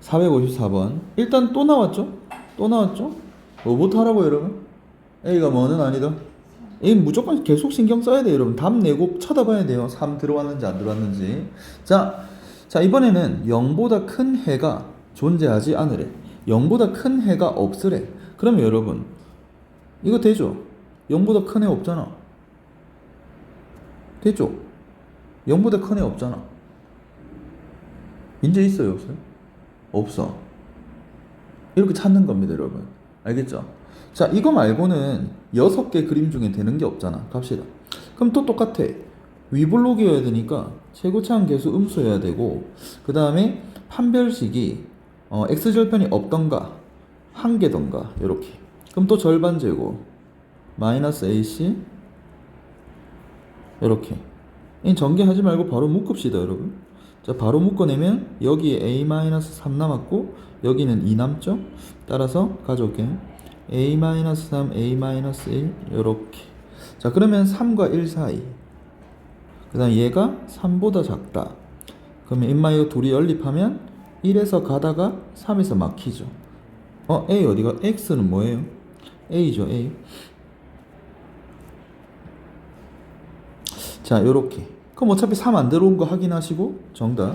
454번. 일단 또 나왔죠? 또 나왔죠? 뭐부터 하라고 여러분? A가 뭐는 아니다. A 무조건 계속 신경 써야 돼요, 여러분. 답 내고 쳐다봐야 돼요. 3 들어왔는지 안 들어왔는지. 자, 자 이번에는 0보다 큰 해가 존재하지 않으래. 0보다 큰 해가 없으래. 그러면 여러분, 이거 되죠? 0보다 큰 해 없잖아. 되죠? 0보다 큰애 없잖아. 문제 있어요, 없어요? 없어. 이렇게 찾는 겁니다, 여러분. 알겠죠? 자, 이거 말고는 여섯 개 그림 중에 되는 게 없잖아. 갑시다. 그럼 또 똑같아. 위블록이어야 되니까 최고차항 계수 음수여야 되고, 그 다음에 판별식이 어, x절편이 없던가, 한 개던가, 이렇게. 그럼 또 절반 제곱, 마이너스 ac, 이렇게. 이 전개하지 말고 바로 묶읍시다, 여러분. 자, 바로 묶어내면 여기에 a-3 남았고 여기는 2 남죠? 따라서 가져올게요. a-3, a-1 이렇게. 자, 그러면 3과 1 사이. 그 다음 얘가 3보다 작다. 그러면 임마 이거 둘이 연립하면 1에서 가다가 3에서 막히죠. 어, a 어디가? x는 뭐예요? a죠, a. 자, 요렇게. 그럼 어차피 3 안 들어온 거 확인하시고 정답